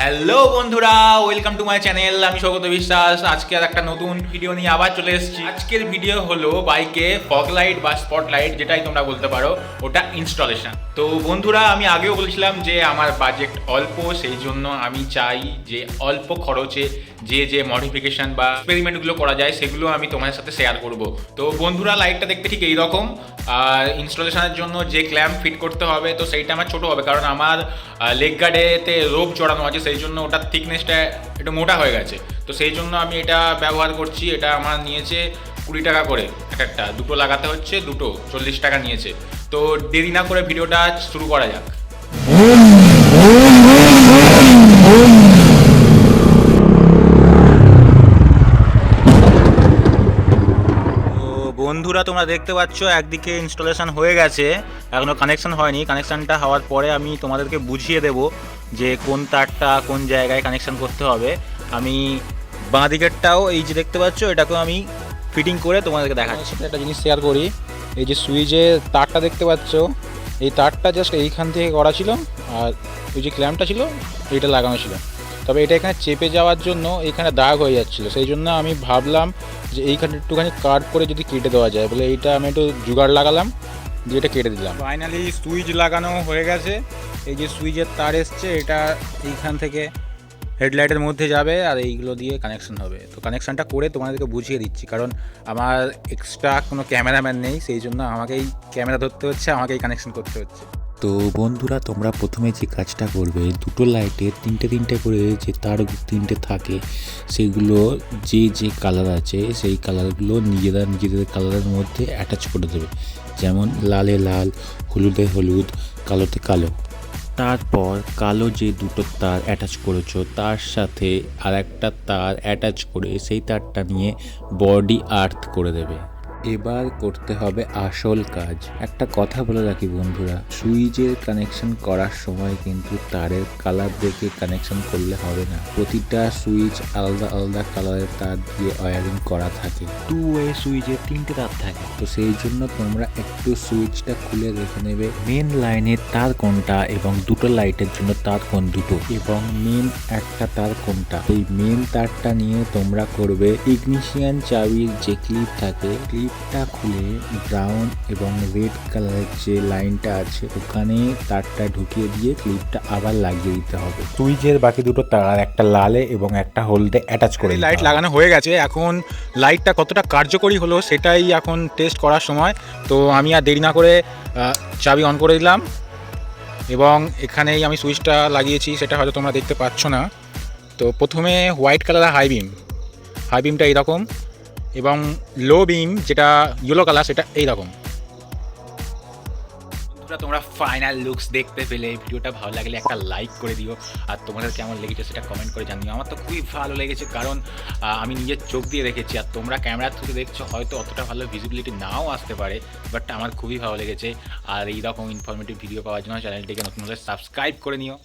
Hello বন্ধুরা welcome to my channel আমি সৌগত বিশ্বাস। আজকে আর একটা নতুন ভিডিও নিয়ে আবার চলে এসেছি। আজকের ভিডিও হলো বাইকে ফগ লাইট বা স্পট লাইট যেটাই তোমরা বলতে পারো, ওটা ইনস্টলেশন তো বন্ধুরা, আমি আগেও বলেছিলাম যে আমার বাজেট অল্প, সেই জন্য আমি চাই যে অল্প খরচে যে যে মডিফিকেশন বা এক্সপেরিমেন্টগুলো করা যায়, সেগুলো আমি তোমাদের সাথে শেয়ার করব। তো বন্ধুরা লাইটটা দেখতে ঠিক এইরকম। আর ইনস্টলেশনের জন্য যে ক্ল্যাম্প ফিট করতে হবে, তো সেইটা আমার ছোট হবে, কারণ আমার লেগ গার্ডেতে রোপ চড়ানো আছে সেই জন্য ওটার থিকনেসটা একটু মোটা হয়ে গেছে। তো সেই জন্য আমি এটা ব্যবহার করছি, এটা আমার নিয়েছে কুড়ি টাকা করে এক একটা। দুটো লাগাতে হচ্ছে, দুটো, চল্লিশ টাকা নিয়েছে। তো দেরি না করে ভিডিওটা শুরু করা যাক। বন্ধুরা, তোমরা দেখতে পাচ্ছ, একদিকে ইনস্টলেশন হয়ে গেছে এখনও কানেকশন হয়নি। কানেকশানটা হওয়ার পরে আমি তোমাদেরকে বুঝিয়ে দেব যে কোন তারটা কোন জায়গায় কানেকশন করতে হবে আমি বাঁ দিকেরটাও এই যে দেখতে পাচ্ছ এটাকেও আমি ফিটিং করে তোমাদেরকে দেখাচ্ছি। একটা জিনিস শেয়ার করি এই যে সুইচের তারটা দেখতে পাচ্ছ এই তারটা জাস্ট এইখান থেকে করা ছিল আর ওই যে ক্ল্যাম্পটা ছিল এইটা লাগানো ছিল। তবে এটা এখানে চেপে যাওয়ার জন্য এখানে দাগ হয়ে যাচ্ছিল সেই জন্য আমি ভাবলাম যে এইখানে একটুখানি কাট করে যদি কেটে দেওয়া যায় বলে এইটা আমি একটু জোগাড় লাগালাম। দিয়ে এটা কেটে দিলাম। ফাইনালি সুইচ লাগানো হয়ে গেছে। এই যে সুইচের তার এসছে, এটা এইখান থেকে হেডলাইটের মধ্যে যাবে আর এইগুলো দিয়ে কানেকশন হবে। তো কানেকশানটা করে তোমাদেরকে বুঝিয়ে দিচ্ছি, কারণ আমার এক্সট্রা কোনো ক্যামেরাম্যান নেই, সেই জন্য আমাকেই ক্যামেরা ধরতে হচ্ছে, আমাকেই কানেকশন করতে হচ্ছে। তো বন্ধুরা, তোমরা প্রথমে যে কাজটা করবে, দুটো লাইটে তিনটে তিনটে করে যে তার তিনটে থাকে, সেগুলো যে যে কালার আছে, সেই কালারগুলো নিজেরা নিজেদের কালারের মধ্যে অ্যাটাচ করে দেবে। যেমন লালে লাল, হলুদে হলুদ, কালোতে কালো। তারপর কালো যে দুটো তার অ্যাটাচ করেছ, তার সাথে আর একটা তার অ্যাটাচ করে সেই তারটা নিয়ে বডি আর্থ করে দেবে। এবার করতে হবে আসল কাজ। একটা কথা বলে রাখি বন্ধুরা সুইচের কানেকশন করার সময় কিন্তু তারের কালার দেখে কানেকশন করলে হবে না। প্রতিটা সুইচ আলাদা আলাদা কালারের তার দিয়ে ওয়ারিং করা থাকে। টু ওয়ে সুইচের তিনটে তার থাকে। তো সেই জন্য তোমরা একটু সুইচটা খুলে রেখে নেবে মেন লাইনের তার কোনটা এবং দুটো লাইটের জন্য তার কোন দুটো এবং মেন একটা তার কোনটা। এই মেন তারটা নিয়ে তোমরা করবে ইগনিশিয়ান চাবির যে ক্লিপ থাকে ক্লিপটা খুলে ব্রাউন এবং রেড কালারের যে লাইনটা আছে ওখানে তারটা ঢুকিয়ে দিয়ে ক্লিপটা আবার লাগিয়ে দিতে হবে। সুইচের বাকি দুটো তার একটা লালে এবং একটা হলদে অ্যাটাচ করে লাইট লাগানো হয়ে গেছে। এখন লাইটটা কতটা কার্যকরী হলো সেটাই এখন টেস্ট করার সময়। তো আমি আর দেরি না করে চাবি অন করে দিলাম এবং এখানেই আমি সুইচটা লাগিয়েছি সেটা হয়তো তোমরা দেখতে পাচ্ছ না। তো প্রথমে white colour high beam high বিমটা এইরকম এবং লো বিম যেটা ইয়েলো কালার সেটা এইরকম। বন্ধুরা, তোমরা ফাইনাল লুকস দেখতে পেলে। ভিডিওটা ভালো লাগলে একটা লাইক করে দিও। আর তোমাদের কেমন লেগেছে সেটা কমেন্ট করে জানিও। আমার তো খুবই ভালো লেগেছে কারণ আমি নিজের চোখ দিয়ে দেখেছি। আর তোমরা ক্যামেরার থ্রুতে দেখছ, হয়তো অতটা ভালো ভিজিবিলিটি নাও আসতে পারে বাট আমার খুবই ভালো লেগেছে। আর এইরকম ইনফরমেটিভ ভিডিও পাওয়ার জন্য চ্যানেলটিকে নতুন হলে সাবস্ক্রাইব করে নিও।